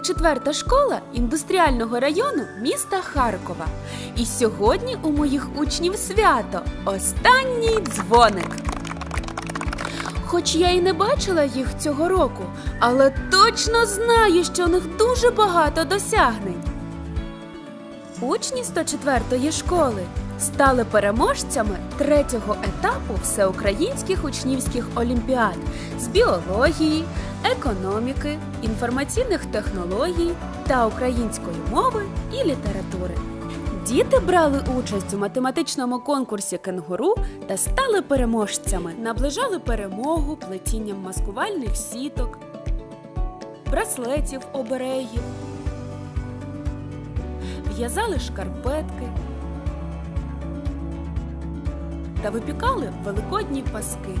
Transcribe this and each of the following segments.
104 школа індустріального району міста Харкова. І сьогодні у моїх учнів свято останній дзвоник. Хоч я і не бачила їх цього року, але точно знаю, що у них дуже багато досягнень. Учні 104-ї школи стали переможцями третього етапу всеукраїнських учнівських олімпіад з біології, економіки, інформаційних технологій та української мови і літератури. Діти брали участь у математичному конкурсі кенгуру та стали переможцями, наближали перемогу плетінням маскувальних сіток, браслетів оберегів, в'язали шкарпетки та випікали великодні паски.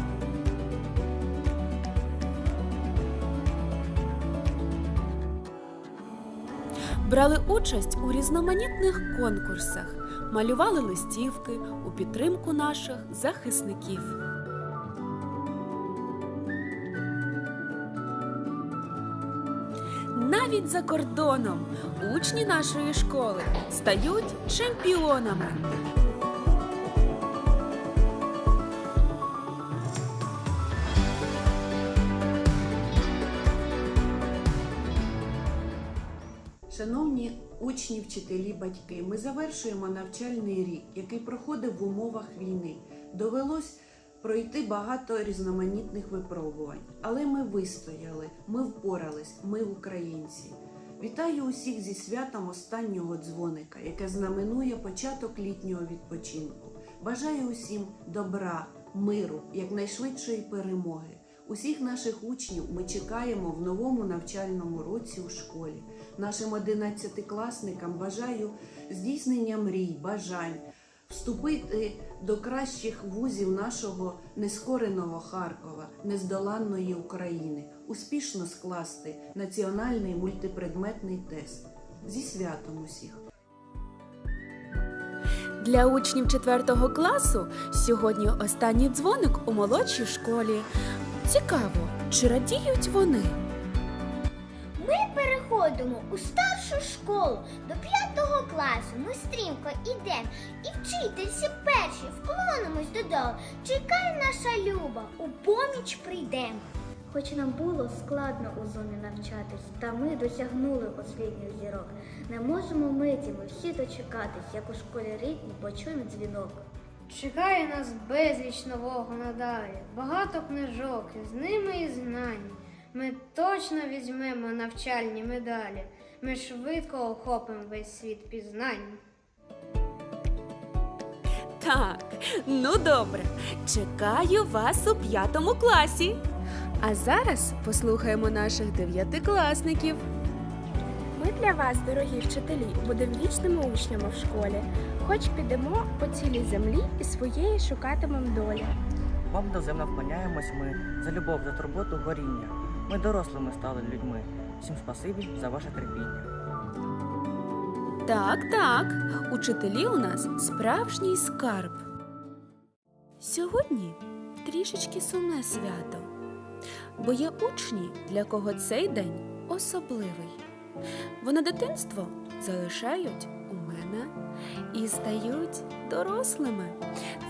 Брали участь у різноманітних конкурсах, малювали листівки у підтримку наших захисників. Навіть за кордоном учні нашої школи стають чемпіонами. Шановні учні, вчителі, батьки, ми завершуємо навчальний рік, який проходив в умовах війни. Довелось пройти багато різноманітних випробувань, але ми вистояли, ми впорались, ми українці. Вітаю усіх зі святом останнього дзвоника, яке знаменує початок літнього відпочинку. Бажаю усім добра, миру, якнайшвидшої перемоги. Усіх наших учнів ми чекаємо в новому навчальному році у школі. Нашим одинадцятикласникам бажаю здійснення мрій, бажань, вступити до кращих вузів нашого нескореного Харкова, нездоланної України, успішно скласти національний мультипредметний тест. Зі святом усіх! Для учнів 4 класу сьогодні останній дзвоник у молодшій школі. Цікаво, чи радіють вони? Ми переходимо у старшу школу до п'ятого класу. Ми стрімко ідемо і вчительці перші вклонимось додолу. Чекає наша люба, у поміч прийдем. Хоч нам було складно у зоні навчатись, та ми досягнули освітніх зірок. Не можемо миті ми всі дочекатись, як у школі рідні почуємо дзвінок. Чекає нас безвіч нового надалі, багато книжок, з ними і знань. Ми точно візьмемо навчальні медалі, ми швидко охопимо весь світ пізнань. Так, ну добре. Чекаю вас у п'ятому класі. А зараз послухаємо наших дев'ятикласників. Ми для вас, дорогі вчителі, будемо вічними учнями в школі. Хоч підемо по цілій землі і своєї шукатимем долі. Вам доземно вклоняємось ми за любов, за турботу, горіння. Ми дорослими стали людьми. Всім спасибі за ваше терпіння. Так, так, учителі у нас справжній скарб. Сьогодні трішечки сумне свято, бо є учні, для кого цей день особливий. Вони дитинство залишають у мене і стають дорослими.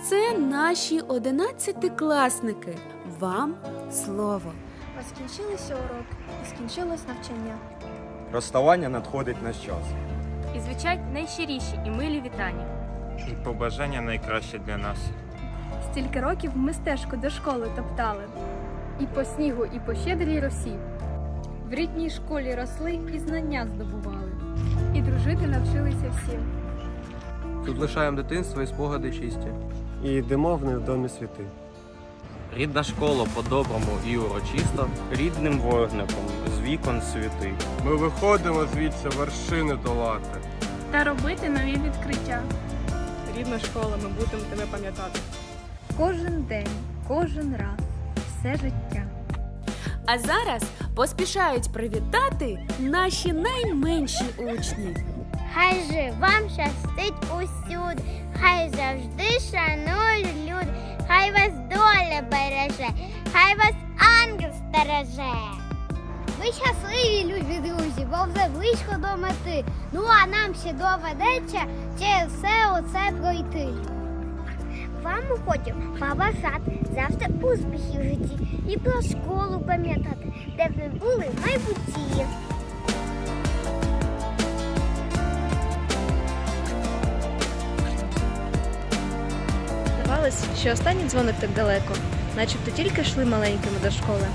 Це наші одинадцятикласники. Вам слово. Скінчилися уроки і скінчилось навчання. Розставання надходить наш час. і звучать найщиріші і милі вітання. І побажання найкраще для нас. Стільки років ми стежку до школи топтали. І по снігу, і по щедрій росі. В рідній школі росли і знання здобували. І дружити навчилися всім. Тут лишаємо дитинство і спогади чисті. І йдемо в невдомі світи. Рідна школа по-доброму і урочисто. Рідним вогником з вікон світи. Ми виходимо звідси вершини долати. Та робити нові відкриття. Рідна школа, ми будемо тебе пам'ятати. Кожен день, кожен раз, все життя. А зараз поспішають привітати наші найменші учні. Хай же вам щастить усюди, хай завжди шанують люди, хай вас доля береже, хай вас ангел стереже. Ви щасливі, любі друзі, бо бо вже близько до мети. Ну а нам ще доведеться через все оце пройти. Вам ми хочемо побажати завжди успіхів в житті і про школу пам'ятати, де ви були в майбутті. Здавалось, що останній дзвоник так далеко, начебто тільки йшли маленькими до школи.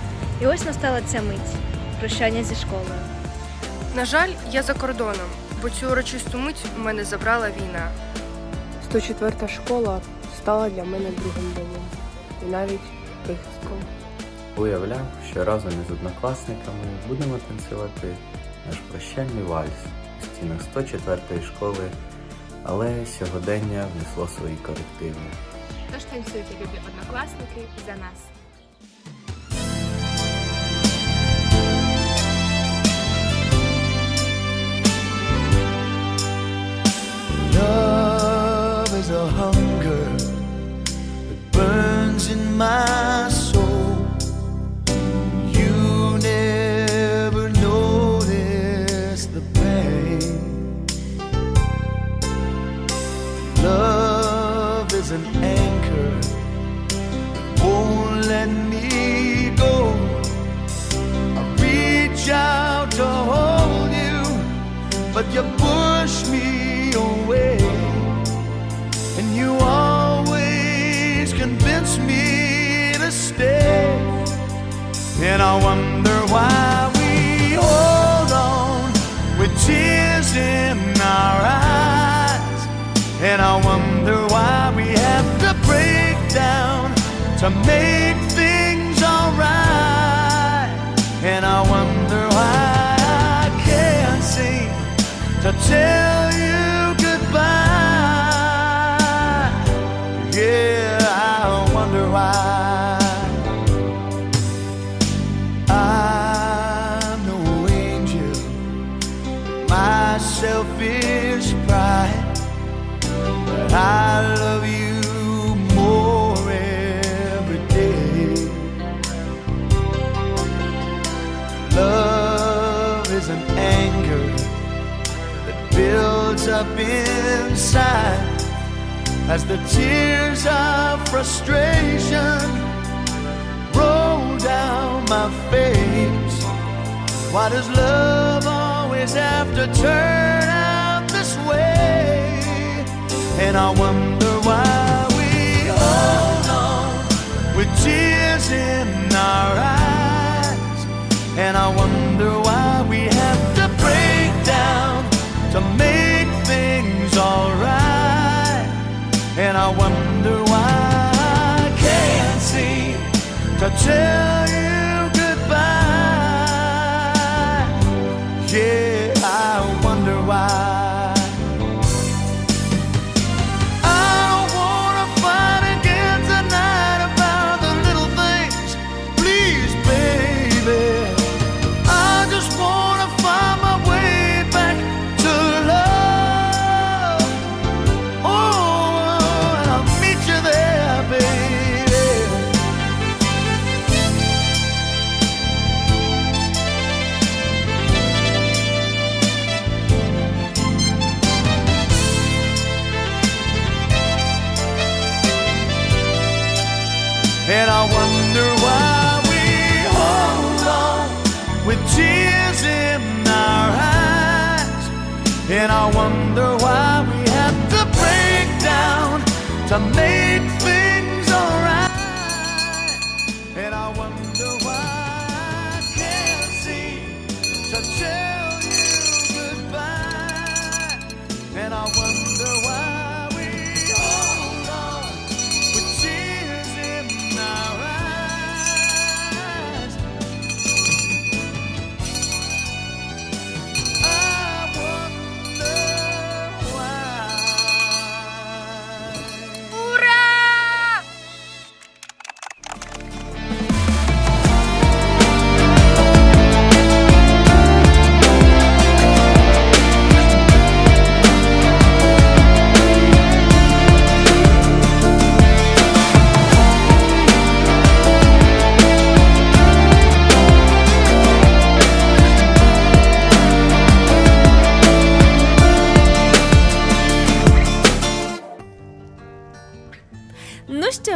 І ось настала ця мить прощання зі школою. На жаль, я за кордоном, бо цю урочисту мить у мене забрала війна. 104 школа стала для мене другим домом і навіть прихистком. Уявляв, що разом із однокласниками будемо танцювати наш прощальний вальс у стінах 104 школи, але сьогодення внесло свої корективи. Тож танцюйте, любі однокласники, за нас. And I wonder why we hold on with tears in our eyes. And I wonder why we have to break down to make things alright. And I wonder why I can't seem to tell up inside as the tears of frustration roll down my face. Why does love always have to turn out this way? And I wonder tell And I wonder why we have to break down to make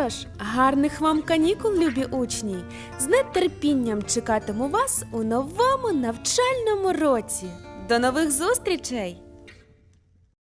що ж, гарних вам канікул, любі учні! З нетерпінням чекатиму вас у новому навчальному році. До нових зустрічей!